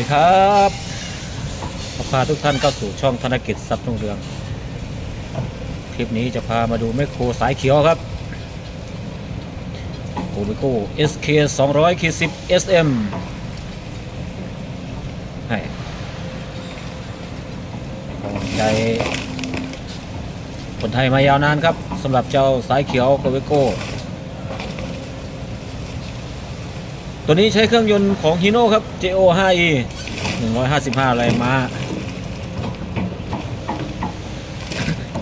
ดีครับพาทุกท่านเข้าสู่ช่องธนกิจทรัพย์รุ่งเรือง คลิปนี้จะพามาดูแมคโครสายเขียวครับโอเบโก้ SK 200ขีด10 SM ให้ของใจคนไทยมายาวนานครับสำหรับเจ้าสายเขียวโกเวโก้ ตัวนี้ใช้เครื่องยนต์ของ Hino ครับ JO 5E 155แรงม้า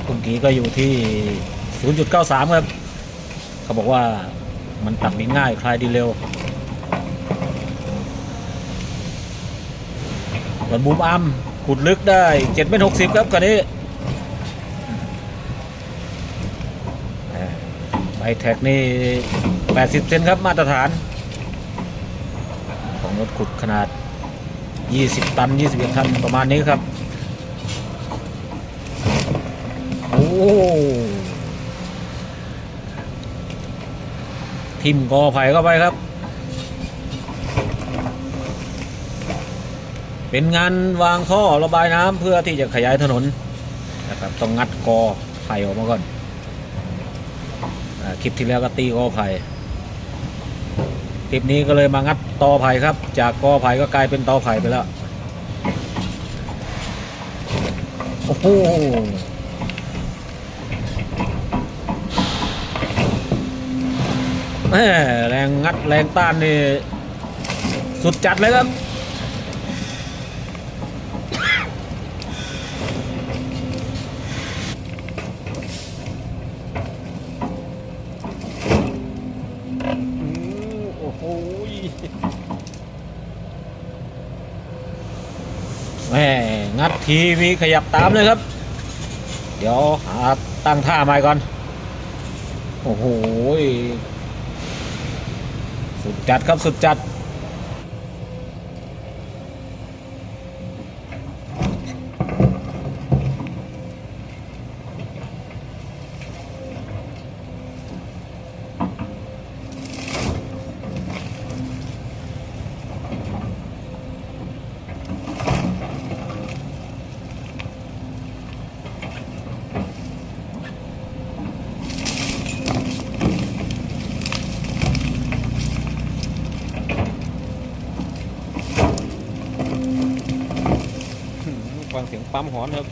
คุณกีก็อยู่ที่ 0.93 ครับ เขาบอกว่ามันตัดดินง่าย คลายดินเร็วส่วนบูมอัมขุดลึกได้7เมตร60 ครับคันนี้ใบแท็กนี่ 80 เซนครับ มาตรฐาน รถขุดขนาด 20 ตัน 21 ตัน ประมาณนี้ครับ โอ้ทิมกอไผ่เข้าไปครับ เป็นงานวางท่อระบายน้ำเพื่อที่จะขยายถนนนะครับต้องงัดกอไผ่ออกมาก่อนอคลิปที่แล้วก็ตีกอไผ่ คลิปนี้ก็เลยมางัดตอไผ่ครับ จากกอไผ่ก็กลายเป็นตอไผ่ไปแล้ว โอ้โหแม่แรงงัดแรงต้านนี่สุดจัดเลยครับ โอ้โห แม่งัดทีมีขยับตามเลยครับ เดี๋ยวหาตั้งท่าใหม่ก่อน โอ้โห สุดจัดครับสุดจัด ฟัง เสียงปั๊มหอนครับ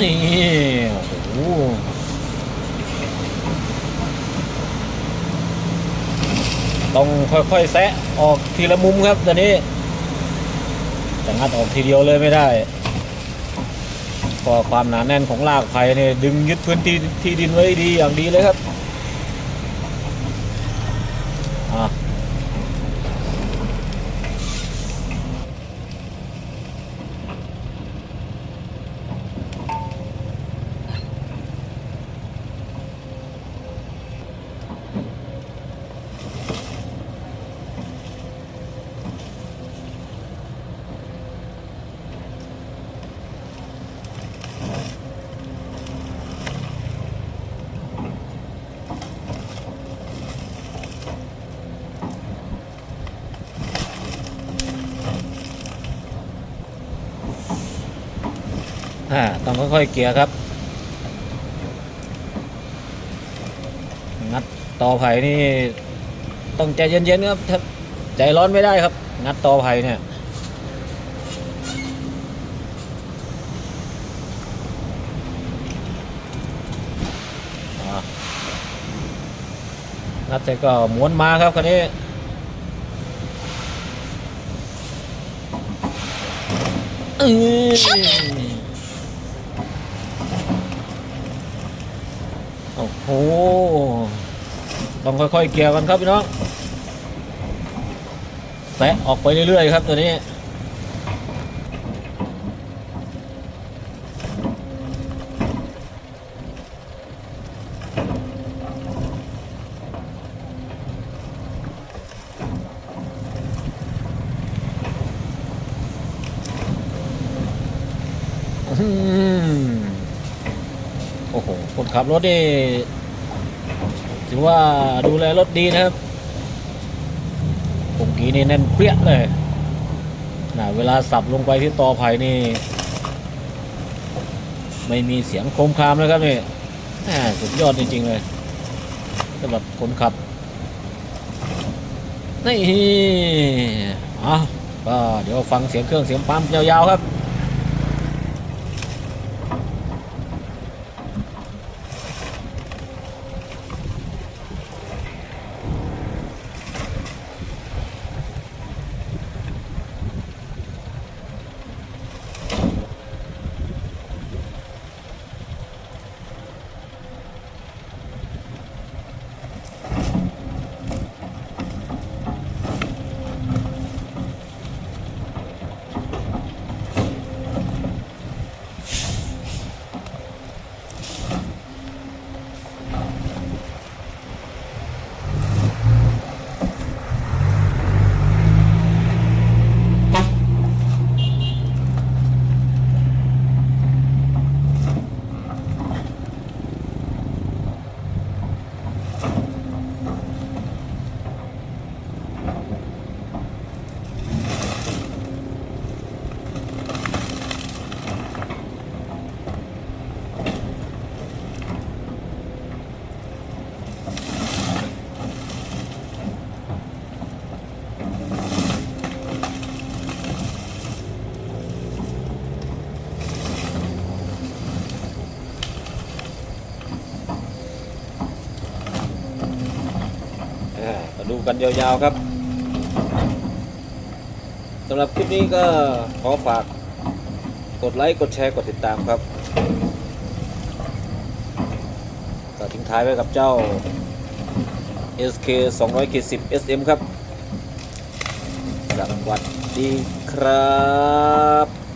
นี่โอ้โห ต้องค่อยๆแซะออกทีละมุมครับตอนนี้จะงัดออกทีเดียวเลยไม่ได้เพอความหนาแน่นของลากไผ่เนี่ยดึงยึดพื้นที่ที่ดินไว้ดีอย่างดีเลยครับ อ่าต้องค่อยๆเกลี่ยครับงัดต่อไผ่นี่ต้องใจเย็นๆครับใจร้อนไม่ได้ครับ งัดต่อไผ่เนี่ยอ่างัดเสร็จก็ม้วนมาครับคันนี้เอ้ โอ้โห ต้องค่อยๆเกี่ยวกันครับพี่น้องแตะออกไปเรื่อยๆครับตัวนี้ อืม โอ้โหคนขับรถนี่ถือว่าดูแลรถดีนะครับผมกี้นี่แน่นเปรี้ยเลยนะเวลาสับลงไปที่ตอไผ่นี่ ไม่มีเสียงโครมครามเลยครับนี่สุดยอดจริง ๆ เลยสำหรับคนขับนี่อะก็เดี๋ยวฟังเสียงเครื่องเสียงปั๊มยาวๆครับ เอ่กันยาวๆครับสำหรับคลิปนี้ก็ขอฝากกดไลค์ กดแชร์ กดติดตามครับก็ทิ้งท้ายไว้กับเจ้า SK 200 10 SM ครับ สวัสดีครับ